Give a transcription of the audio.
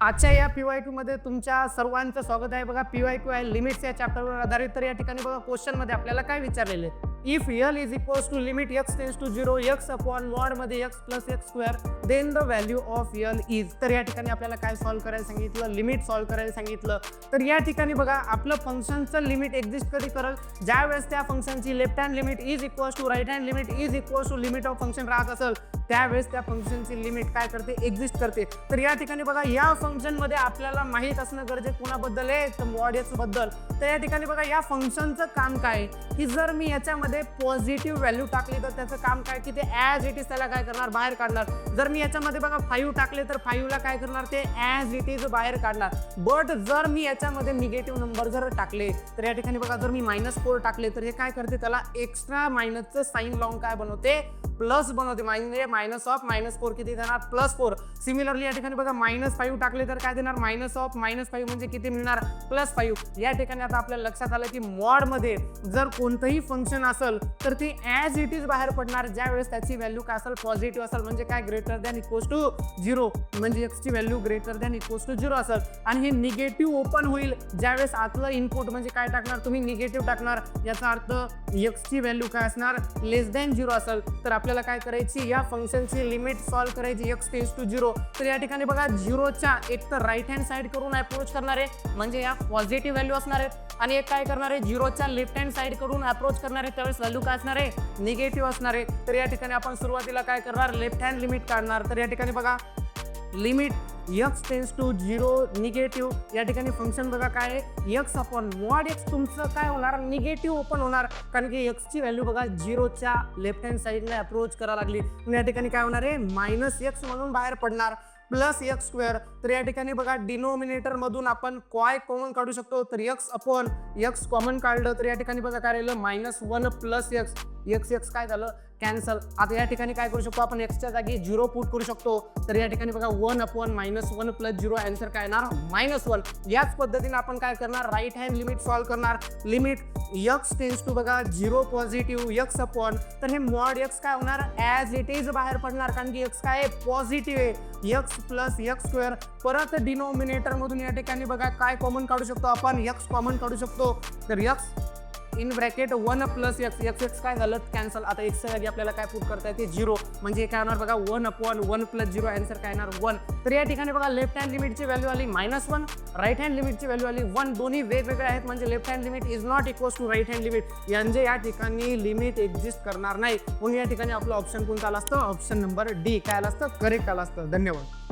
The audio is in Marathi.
आजच्या या पी वायमध्ये तुमच्या सर्वांचं स्वागत आहे. बघा पी वाय क्यू आहे लिमिट्स या चॅप्टरवर आधारित तर या ठिकाणी बघा क्वेश्चनमध्ये आपल्याला काय विचारलेले if y is equals to limit x tends to zero x upon वॉर्डमध्ये x plus x square then the value of y is तर या ठिकाणी आपल्याला काय सॉल्व्ह करायला सांगितलं? लिमिट सॉल्व्ह करायला सांगितलं. तर या ठिकाणी बघा आपलं फंक्शनचं लिमिट एक्झिस्ट कधी करल? ज्या वेळेस त्या फंक्शनची left hand limit is equals to right hand limit is equals to limit of function राहत असेल त्यावेळेस त्या फंक्शनची लिमिट काय करते? एक्झिस्ट करते. तर या ठिकाणी बघा या फंक्शनमध्ये आपल्याला माहीत असणं गरजेचं कोणाबद्दल आहे? तर मॉडेल्सबद्दल. तर या ठिकाणी बघा या फंक्शनचं काम काय आहे? की जर मी याच्यामध्ये पॉझिटिव्ह व्हॅल्यू टाकली तर त्याचं काम काय? की ते ॲज इट इज त्याला काय करणार? बाहेर काढणार. जर मी याच्यामध्ये बघा फाईव्ह टाकले तर फाईव्हला काय करणार? ते ॲज इट इज बाहेर काढणार. बट जर मी याच्यामध्ये निगेटिव्ह नंबर जर टाकले तर या ठिकाणी बघा जर मी मायनस फोर टाकले तर हे काय करते? त्याला एक्स्ट्रा मायनसचं साईन लावून काय बनवते? प्लस बनवते. म्हणजे मायनस ऑफ मायनस फोर किती देणार? प्लस फोर सिमिलरली या ठिकाणी बघा मायनस फाईव्ह टाकले तर काय देणार? मायनस ऑफ मायनस फाईव्ह म्हणजे किती मिळणार? प्लस फाईव्ह या ठिकाणी आता आपल्या लक्षात आलं की मॉडमध्ये जर कोणतंही फंक्शन असेल तर ते ॲज इट इज बाहेर पडणार. ज्या वेळेस त्याची व्हॅल्यू काय असेल? पॉझिटिव्ह असेल. म्हणजे काय? Greater than equals to zero म्हणजे एक्सची value greater than equals to zero असेल. आणि हे निगेटिव्ह ओपन होईल. ज्यावेळेस आतलं इनपुट म्हणजे काय टाकणार? तुम्ही निगेटिव्ह टाकणार. याचा अर्थ एक्सची व्हॅल्यू काय असणार? लेस दॅन झिरो असेल. तर आपल्याला काय करायची? या फंक्शनची लिमिट सॉल्व्ह करायची. एक्स टेन्स टू झिरो तर या ठिकाणी बघा झिरोच्या एक तर राईट हँड साईड करून अप्रोच करणार आहे म्हणजे या पॉझिटिव्ह व्हॅल्यू असणार आहेत. आणि एक काय करणार? आहे झिरोच्या लेफ्ट हँड साईड करून अप्रोच करणार आहे त्यावेळेस व्हॅल्यू काय असणार आहे? निगेटिव्ह असणार आहे. तर या ठिकाणी आपण सुरुवातीला काय करणार? लेफ्ट हँड लिमिट काढणार. तर या ठिकाणी बघा limit x tends to zero negative या ठिकाणी फंक्शन बघा काय आहे. एक्स अपॉन मॉड एक्स तुमचं काय होणार? निगेटिव्ह ओपन होणार. कारण की एक्सची व्हॅल्यू बघा झिरोच्या लेफ्ट हँड साईडला अप्रोच करायला लागली. या ठिकाणी काय होणार आहे? मायनस एक्स म्हणून बाहेर पडणार. Plus x square. तर या ठिकाणी बघा डिनोमिनेटर मधून आपण क्वाय कॉमन काढू शकतो. तर एक्स अपॉन एक्स कॉमन काढलं तर या ठिकाणी बघा काय राहिलं? Minus one plus x. X x काय झालं? कॅन्सल. आता या ठिकाणी काय करू शकतो आपण? एक्सच्या जागी झिरो पुट करू शकतो. तर या ठिकाणी बघा one upon minus one plus zero answer काय येणार? Minus one. याच पद्धतीने आपण काय करणार? राईट हँड लिमिट सॉल्व्ह करणार. लिमिट यक्स टेन्स टू बघा झिरो पॉझिटिव्ह यक्स अपॉन। तर हे मॉड यक्स काय होणार? ॲज इट इज बाहेर पडणार कारण की यक्स काय? पॉझिटिव्ह आहे. यक्स प्लस यक्स स्क्वेअर परत डिनोमिनेटरमधून या ठिकाणी बघा काय कॉमन काढू शकतो आपण? यक्स कॉमन काढू शकतो. तर x in bracket one plus x x x काय झालं? कॅन्सल. आता एक्सच्या जागी आपल्याला काय पुट करता येते झिरो. म्हणजे काय होणार बघा one upon one plus zero answer काय येणार? वन. तर या ठिकाणी बघा लेफ्ट हँड लिमिटची व्हॅल्यू आली मायनस वन राईट हँड लिमिटची व्हॅल्यू आली वन दोन्ही वेगवेगळे आहेत. म्हणजे left hand limit is not equals to right hand limit यांचे या ठिकाणी लिमिट एक्झिस्ट करणार नाही. म्हणून या ठिकाणी आपलं ऑप्शन कोणता आलं असतं? ऑप्शन नंबर डी काय आलं असतं? करेक्ट आलं असतं. धन्यवाद.